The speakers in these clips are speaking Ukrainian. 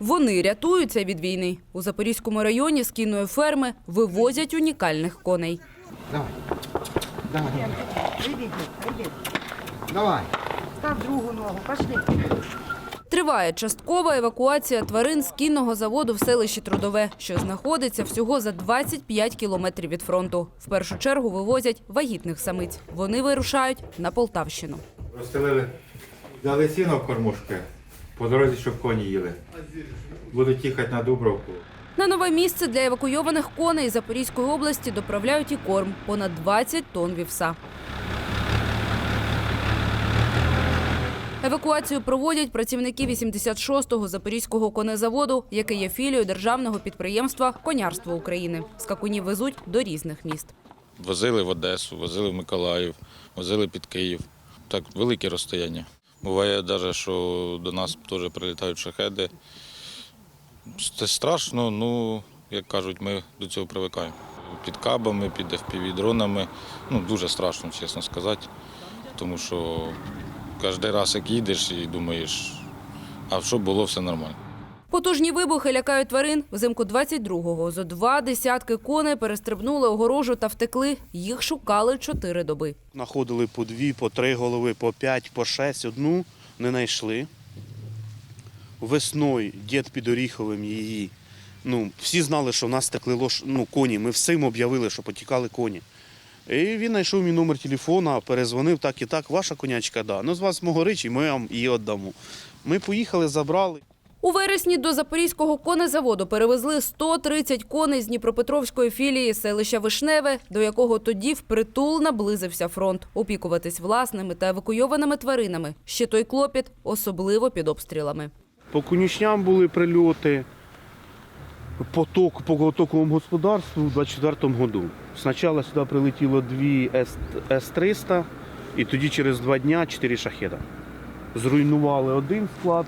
Вони рятуються від війни. У Запорізькому районі з кінної ферми вивозять унікальних коней. Давай. Давай. Давай. Став другу ногу, пошли. Триває часткова евакуація тварин з кінного заводу в селищі Трудове, що знаходиться всього за 25 кілометрів від фронту. В першу чергу вивозять вагітних самиць. Вони вирушають на Полтавщину. Розстелили, дали сіно в кормушки, по дорозі, щоб коні їли. Будуть їхати на Дубровку. На нове місце для евакуйованих коней Запорізької області доправляють і корм – понад 20 тонн вівса. Евакуацію проводять працівники 86-го Запорізького конезаводу, який є філією державного підприємства «Конярство України». Скакунів везуть до різних міст. Возили в Одесу, возили в Миколаїв, возили під Київ. Так, великі розстояння. Буває навіть, що до нас теж прилітають шахеди. Це страшно, ну, як кажуть, ми до цього привикаємо. Під кабами, під FPV-дронами. Ну, дуже страшно, чесно сказати. Тому що кожен раз, як їдеш і думаєш, а що було, все нормально. Потужні вибухи лякають тварин. Взимку 22-го зо два десятки коней перестрибнули огорожу та втекли. Їх шукали чотири доби. Находили по дві, по три голови, по п'ять, по шесть. Одну не знайшли. Весною дід під Оріховим її. Ну, всі знали, що в нас текли лош... ну, коні. Ми всім об'явили, що потікали коні. І він знайшов мій номер телефона, перезвонив так і так. Ваша конячка, да. Ну, з вас могорич, і ми вам її віддамо. Ми поїхали, забрали. У вересні до Запорізького конезаводу перевезли 130 коней з Дніпропетровської філії селища Вишневе, до якого тоді впритул наблизився фронт. Опікуватись власними та евакуйованими тваринами. Ще той клопіт, особливо під обстрілами. По конюшням були прильоти. Поток по готоковому господарству у 24-му году. Спочатку сюди прилетіло дві С- С-300, і тоді через два дня чотири шахеда. Зруйнували один склад,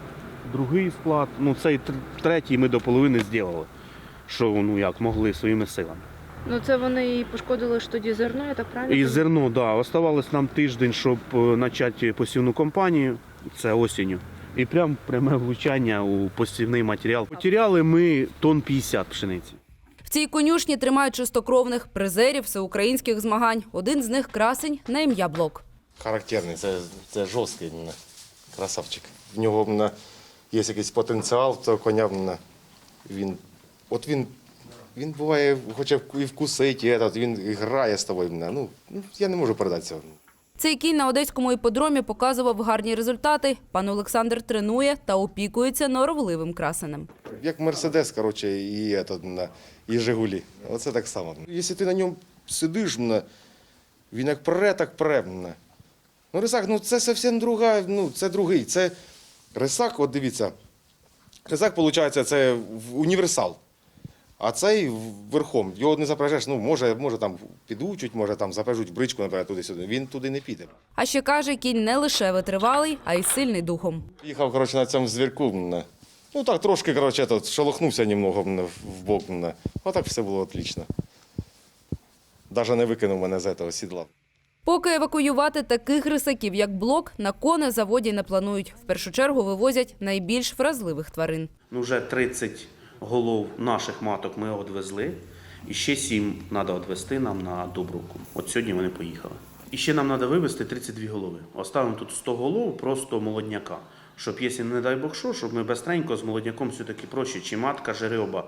другий склад. Ну, цей третій ми до половини зробили, що ну, як могли своїми силами. Ну це вони і пошкодили ж тоді зерно, я так правильно? І зерно, так. Да, оставалось нам тиждень, щоб е, почати посівну кампанію, це осінню. І прям пряме влучання у посівний матеріал. Потеряли ми тонн 50 пшениці. В цій конюшні тримають чистокровних призерів всеукраїнських змагань. Один з них красень на ім'я Блок. характерний, це, це жорсткий красавчик. В нього іменно, є якийсь потенціал цього коня. Він, от він, він буває, хоче і вкусити, і этот, він і грає з тобою. Ну, я не можу передати цього. Цей кінь на одеському іпподромі показував гарні результати. Пан Олександр тренує та опікується норовливим красенем. Як Мерседес, коротше, і, этот, і Жигулі. Оце так само. Якщо ти на ньому сидиш, він як пре, так пре. Ну, рисак, ну це зовсім друга, ну, це другий. Це рисак, от дивіться. Рисак, виходить, це в- універсал. А цей верхом, його не запряжеш, ну, може, може там підучуть, може там запряжуть бричку, наприклад, туди-сюди. Він туди не піде. А ще каже, кінь не лише витривалий, а й сильний духом. Їхав, коротше, на цьому звірку. Ну так, трошки, коротше, этот, шелохнувся немного в бок. А так все було отлично. Навіть не викинув мене з цього сідла. Поки евакуювати таких рисаків, як блок, на коне заводі не планують. В першу чергу вивозять найбільш вразливих тварин. Ну, вже 30 голов наших маток ми відвезли. І ще 7 треба відвезти нам на Дубровку. От сьогодні вони поїхали. І ще нам треба вивезти 32 голови. Оставимо тут 100 голов просто молодняка. Щоб, якщо не дай Бог що, щоб ми бистренько з молодняком все-таки проще, чи матка, жереба.